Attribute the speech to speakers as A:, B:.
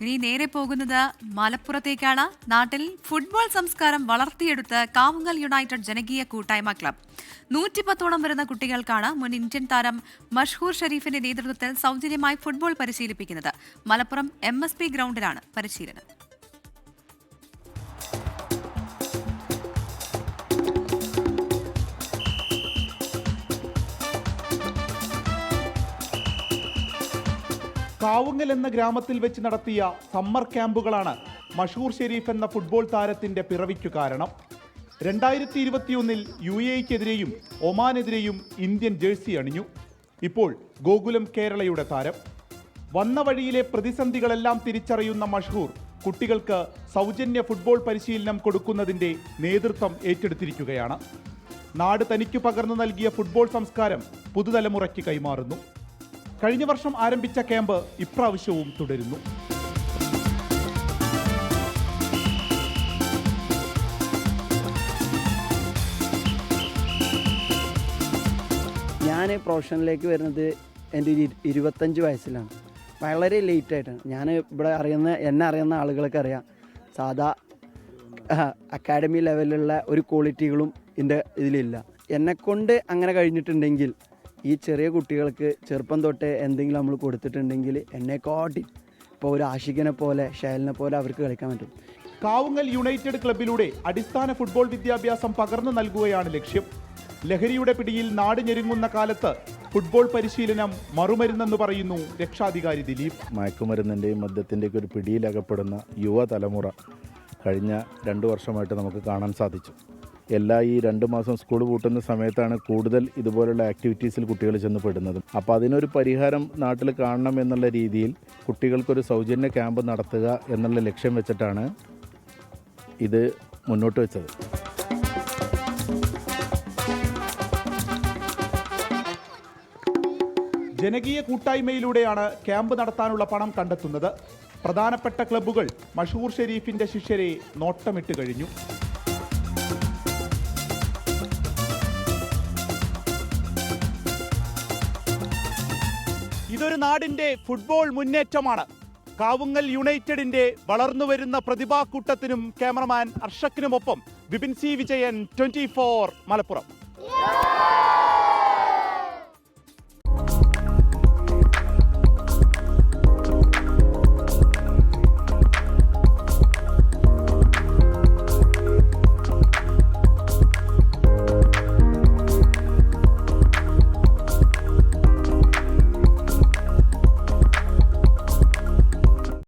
A: ഇനി നേരെ പോകുന്നത് മലപ്പുറത്തേക്കാണ്. നാട്ടിൽ ഫുട്ബോൾ സംസ്കാരം വളർത്തിയെടുത്ത് കാവുങ്ങൽ യുണൈറ്റഡ് ജനകീയ കൂട്ടായ്മ ക്ലബ്. നൂറ്റിപ്പത്തോളം വരുന്ന കുട്ടികൾക്കാണ് മുൻ ഇന്ത്യൻ താരം മഷ്ഹൂർ ഷരീഫിന്റെ നേതൃത്വത്തിൽ സൗജന്യമായി ഫുട്ബോൾ പരിശീലിപ്പിക്കുന്നത്. മലപ്പുറം എം ഗ്രൗണ്ടിലാണ് പരിശീലനം.
B: കാവുങ്ങൽ എന്ന ഗ്രാമത്തിൽ വെച്ച് നടത്തിയ സമ്മർ ക്യാമ്പുകളാണ് മഷൂർ ഷെരീഫ് എന്ന ഫുട്ബോൾ താരത്തിന്റെ പിറവിക്കു കാരണം. രണ്ടായിരത്തി ഇരുപത്തിയൊന്നിൽ യു എക്കെതിരെയും ഒമാനെതിരെയും ഇന്ത്യൻ ജേഴ്സി അണിഞ്ഞു. ഇപ്പോൾ ഗോകുലം കേരളയുടെ താരം. വന്ന വഴിയിലെ പ്രതിസന്ധികളെല്ലാം തിരിച്ചറിയുന്ന മഷൂർ കുട്ടികൾക്ക് സൗജന്യ ഫുട്ബോൾ പരിശീലനം കൊടുക്കുന്നതിന്റെ നേതൃത്വം ഏറ്റെടുത്തിരിക്കുകയാണ്. നാട് തനിക്കു പകർന്നു നൽകിയ ഫുട്ബോൾ സംസ്കാരം പുതുതലമുറയ്ക്ക് കൈമാറുന്നു. കഴിഞ്ഞ വർഷം ആരംഭിച്ച ക്യാമ്പ് ഇപ്രാവശ്യവും തുടരുന്നു.
C: ഞാൻ പ്രൊഫഷനിലേക്ക് വരുന്നത് എന്റെ ഒരു ഇരു- ഇരുപത്തഞ്ച് വയസ്സിലാണ്. വളരെ ലേറ്റ് ഞാൻ ഇവിടെ അറിയുന്ന എന്നെ അറിയുന്ന ആളുകളൊക്കെ അറിയാം. സാധാ അക്കാഡമി ലെവലിലുള്ള ഒരു ക്വാളിറ്റികളും എന്റെ ഇതിലില്ല. എന്നെക്കൊണ്ട് അങ്ങനെ കഴിഞ്ഞിട്ടുണ്ടെങ്കിൽ ഈ ചെറിയ കുട്ടികൾക്ക് ചെറുപ്പം തൊട്ടേ എന്തെങ്കിലും നമ്മൾ കൊടുത്തിട്ടുണ്ടെങ്കിൽ എന്നെക്കാട്ടി ഇപ്പോൾ ഒരു ആഷിഖിനെ പോലെ ഷയലിനെ പോലെ അവർക്ക് കളിക്കാൻ പറ്റും.
B: കാവുങ്ങൽ യുണൈറ്റഡ് ക്ലബിലൂടെ അടിസ്ഥാന ഫുട്ബോൾ വിദ്യാഭ്യാസം പകർന്നു നൽകുകയാണ് ലക്ഷ്യം. ലഹരിയുടെ പിടിയിൽ നാട് ഞെരുങ്ങുന്ന കാലത്ത് ഫുട്ബോൾ പരിശീലനം മറുമരുന്നെന്ന് പറയുന്നു രക്ഷാധികാരി ദിലീപ്.
D: മയക്കുമരുന്നിന്റെയും മദ്യത്തിന്റെയൊക്കെ ഒരു പിടിയിലകപ്പെടുന്ന യുവതലമുറ കഴിഞ്ഞ രണ്ടു വർഷമായിട്ട് നമുക്ക് കാണാൻ സാധിച്ചു. എല്ലാ ഈ രണ്ട് മാസം സ്കൂൾ പൂട്ടുന്ന സമയത്താണ് കൂടുതൽ ഇതുപോലുള്ള ആക്ടിവിറ്റീസിൽ കുട്ടികൾ ചെന്ന് പെടുന്നത്. അപ്പോൾ അതിനൊരു പരിഹാരം നാട്ടിൽ കാണണം എന്നുള്ള രീതിയിൽ കുട്ടികൾക്കൊരു സൗജന്യ ക്യാമ്പ് നടത്തുക എന്നുള്ള ലക്ഷ്യം വെച്ചിട്ടാണ് ഇത് മുന്നോട്ട് വെച്ചത്.
B: ജനകീയ കൂട്ടായ്മയിലൂടെയാണ് ക്യാമ്പ് നടത്താനുള്ള പണം കണ്ടെത്തുന്നത്. പ്രധാനപ്പെട്ട ക്ലബ്ബുകൾ മഷൂർ ഷെരീഫിന്റെ ശിഷ്യരെ നോട്ടമിട്ട് കഴിഞ്ഞു. ഇതൊരു നാടിന്റെ ഫുട്ബോൾ മുന്നേറ്റമാണ്. കാവുങ്ങൽ യുണൈറ്റഡിന്റെ വളർന്നുവരുന്ന പ്രതിഭാക്കൂട്ടത്തിനും ക്യാമറമാൻ അർഷക്കിനുമൊപ്പം വിപിൻ സി വിജയൻ ട്വന്റി മലപ്പുറം.